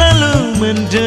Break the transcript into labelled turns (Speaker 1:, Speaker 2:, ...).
Speaker 1: செல்லும் என்று